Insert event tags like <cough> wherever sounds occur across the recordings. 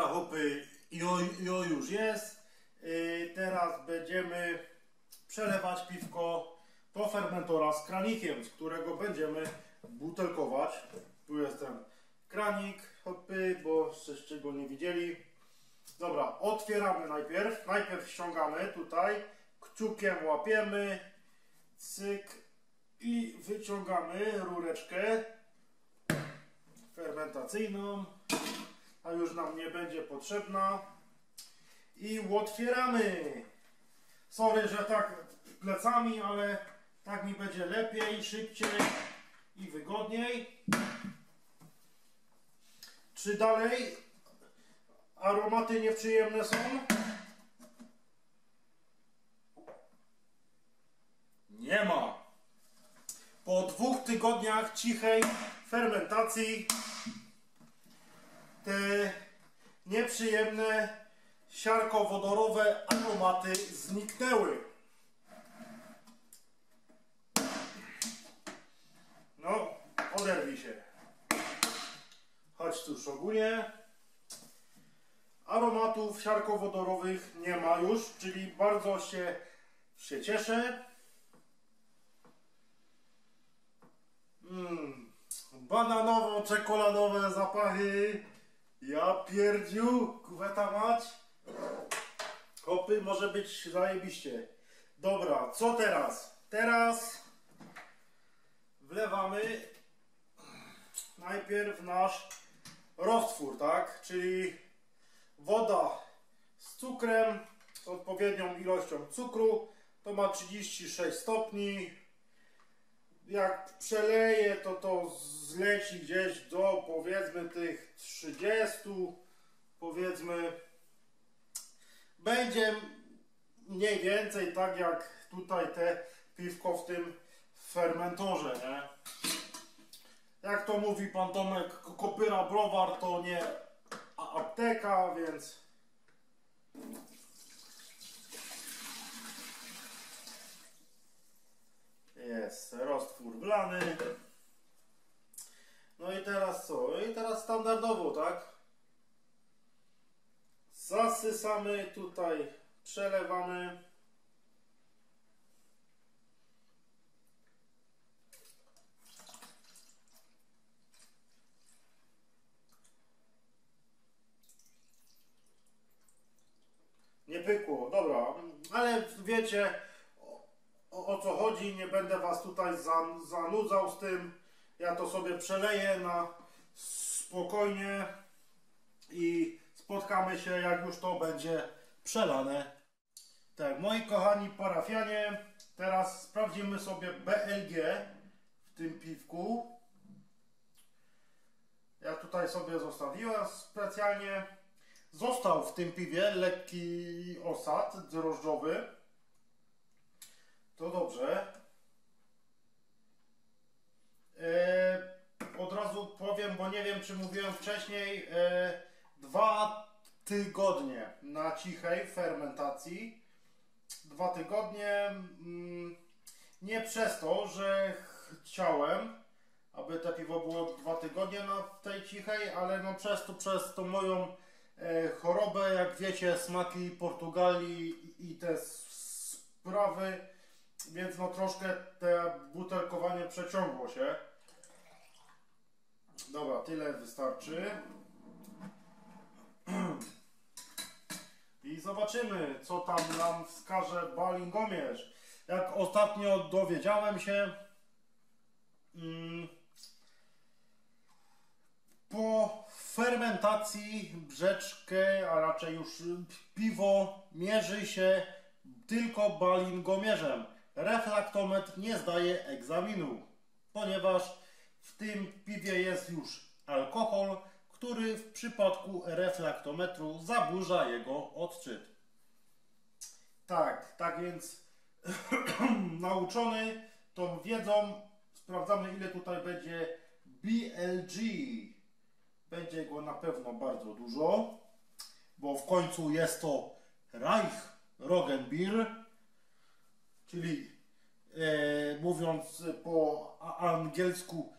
Dobra, chłopy, jo, jo już jest. Yy, teraz będziemy przelewać piwko do fermentora z kranikiem, z którego będziemy butelkować. Tu jest ten kranik, hopy, bo żeście go nie widzieli. Dobra, otwieramy najpierw. Najpierw ściągamy tutaj, kciukiem łapiemy, cyk i wyciągamy rureczkę fermentacyjną, a już nam nie będzie potrzebna. I otwieramy. Sorry, że tak plecami, ale tak mi będzie lepiej, szybciej i wygodniej. Czy dalej aromaty nieprzyjemne są? Nie ma. Po dwóch tygodniach cichej fermentacji te nieprzyjemne siarkowodorowe aromaty zniknęły. No, oderwij się. Chodź tu, szogunie. Aromatów siarkowodorowych nie ma już, czyli bardzo się, się cieszę. Mm, bananowo-czekoladowe zapachy. Ja pierdziu, kuweta mać. Hopy, może być zajebiście. Dobra, co teraz? Teraz wlewamy najpierw nasz roztwór, tak? Czyli woda z cukrem, z odpowiednią ilością cukru. To ma 36 stopni. Jak przeleję, to to zleci gdzieś do powiedzmy tych 30, powiedzmy. Będzie mniej więcej tak jak tutaj te piwko w tym fermentorze, nie? Jak to mówi pan Tomek, kopyra browar to nie apteka, więc jest roztwór wlany. No i teraz co? I teraz standardowo, tak? Zasysamy tutaj, przelewamy. Nie pykło, dobra, ale wiecie o, co chodzi, nie będę was tutaj za, zanudzał z tym. Ja to sobie przeleję na spokojnie i spotkamy się jak już to będzie przelane. Tak, moi kochani parafianie, teraz sprawdzimy sobie BLG w tym piwku. Ja tutaj sobie zostawiłem specjalnie. Został w tym piwie lekki osad drożdżowy. To dobrze. E, od razu powiem, bo nie wiem czy mówiłem wcześniej, e, dwa tygodnie na cichej fermentacji. Dwa tygodnie. Mm, nie przez to, że chciałem, aby te piwo było dwa tygodnie na tej cichej, ale no przez to, przez tą moją e, chorobę, jak wiecie, smaki Portugalii i te sprawy, więc no troszkę te butelkowanie przeciągło się. Dobra, tyle wystarczy. I zobaczymy, co tam nam wskaże Balingomierz. Jak ostatnio dowiedziałem się, mm, po fermentacji brzeczkę, a raczej już piwo mierzy się tylko balingomierzem. Reflaktometr nie zdaje egzaminu, ponieważ w tym piwie jest już alkohol, który w przypadku reflaktometru zaburza jego odczyt. Tak, tak więc <clears throat> nauczony tą wiedzą sprawdzamy ile tutaj będzie BLG. Będzie go na pewno bardzo dużo, bo w końcu jest to Reich Roggenbier, czyli e, mówiąc po angielsku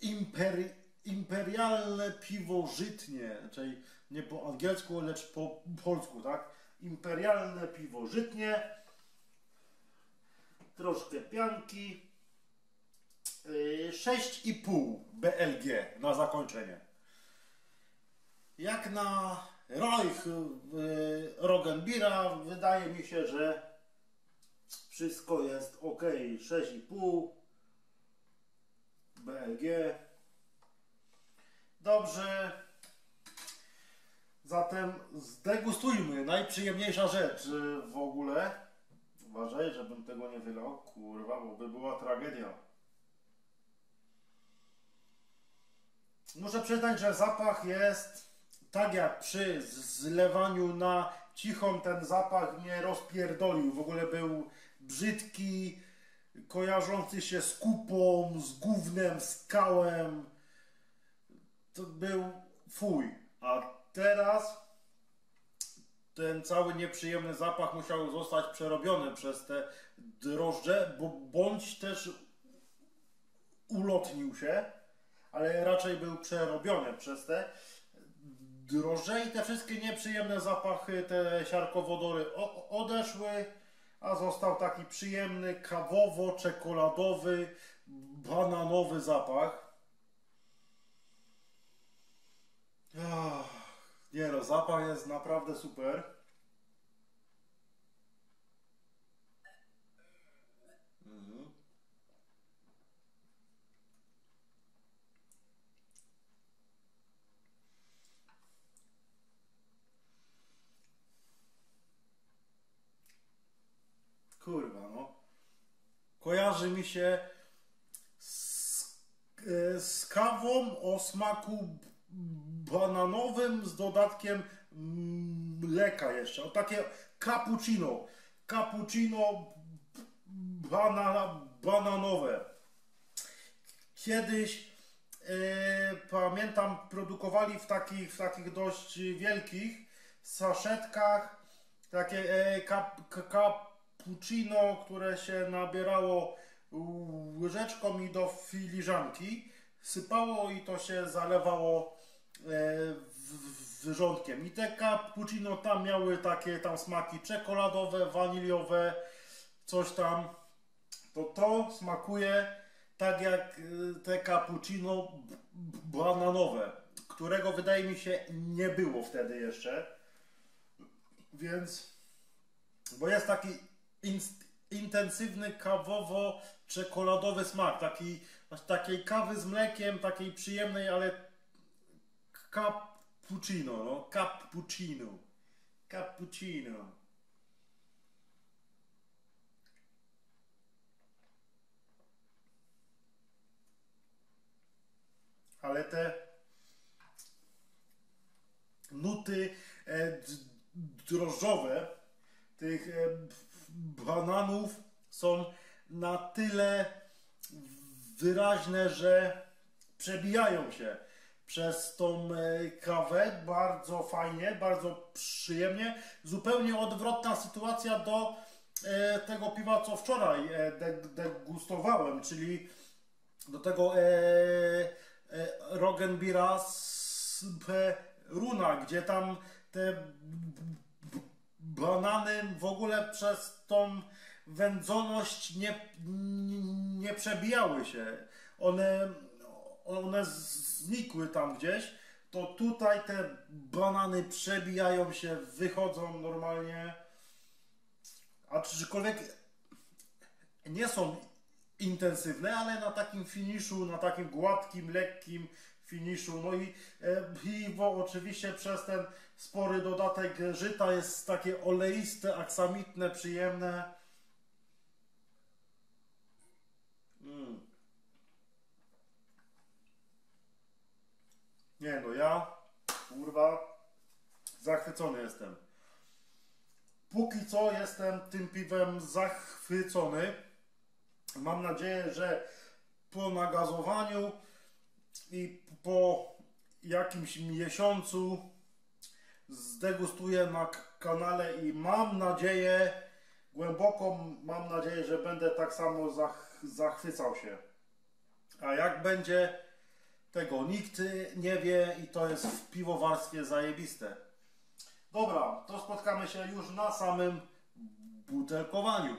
imperi, imperialne piwo żytnie, czyli nie po angielsku, lecz po polsku, tak? Imperialne piwo żytnie, troszkę pianki, yy, 6,5 BLG na zakończenie. Jak na Reich yy, Rogenbira wydaje mi się, że wszystko jest ok. 6,5 BLG. Dobrze. Zatem zdegustujmy. Najprzyjemniejsza rzecz y, w ogóle. Uważaj, żebym tego nie wylał. Kurwa, bo by była tragedia. Muszę przyznać, że zapach jest tak jak przy zlewaniu na cichą ten zapach mnie rozpierdolił. W ogóle był brzydki, kojarzący się z kupą, z gównem, z kałem. To był fuj. A teraz ten cały nieprzyjemny zapach musiał zostać przerobiony przez te drożdże, bo bądź też ulotnił się, ale raczej był przerobiony przez te drożdże i te wszystkie nieprzyjemne zapachy, te siarkowodory odeszły a został taki przyjemny, kawowo-czekoladowy, bananowy zapach. Ach, nie no, zapach jest naprawdę super. Mhm. Kurwa, no. Kojarzy mi się z, e, z kawą o smaku bananowym z dodatkiem mleka jeszcze. O takie cappuccino. Cappuccino banana, bananowe. Kiedyś e, pamiętam produkowali w takich, w takich dość wielkich saszetkach takie e, cappuccino, które się nabierało łyżeczką i do filiżanki, sypało i to się zalewało e, wyrządkiem. I te cappuccino tam miały takie tam smaki czekoladowe, waniliowe, coś tam. To to smakuje tak jak e, te cappuccino bananowe, którego wydaje mi się nie było wtedy jeszcze. Więc, bo jest taki intensywny kawowo-czekoladowy smak, taki, takiej kawy z mlekiem, takiej przyjemnej, ale cappuccino, no, cappuccino, cappuccino. Ale te nuty e, drożdżowe tych e, bananów są na tyle wyraźne, że przebijają się przez tą e, kawę bardzo fajnie, bardzo przyjemnie. Zupełnie odwrotna sytuacja do e, tego piwa, co wczoraj e, degustowałem, czyli do tego Rogenbira z Runa, gdzie tam te banany w ogóle przez tą wędzoność nie, nie przebijały się. One, one znikły tam gdzieś. To tutaj te banany przebijają się, wychodzą normalnie. A czykolwiek nie są intensywne, ale na takim finiszu, na takim gładkim, lekkim finiszu. No i e, piwo oczywiście przez ten spory dodatek żyta jest takie oleiste, aksamitne, przyjemne. Mm. Nie no, ja kurwa zachwycony jestem. Póki co jestem tym piwem zachwycony. Mam nadzieję, że po nagazowaniu i po jakimś miesiącu zdegustuję na kanale i mam nadzieję, głęboko mam nadzieję, że będę tak samo zach zachwycał się. A jak będzie Tego nikt nie wie i to jest w piwowarstwie zajebiste. Dobra, to spotkamy się już na samym butelkowaniu.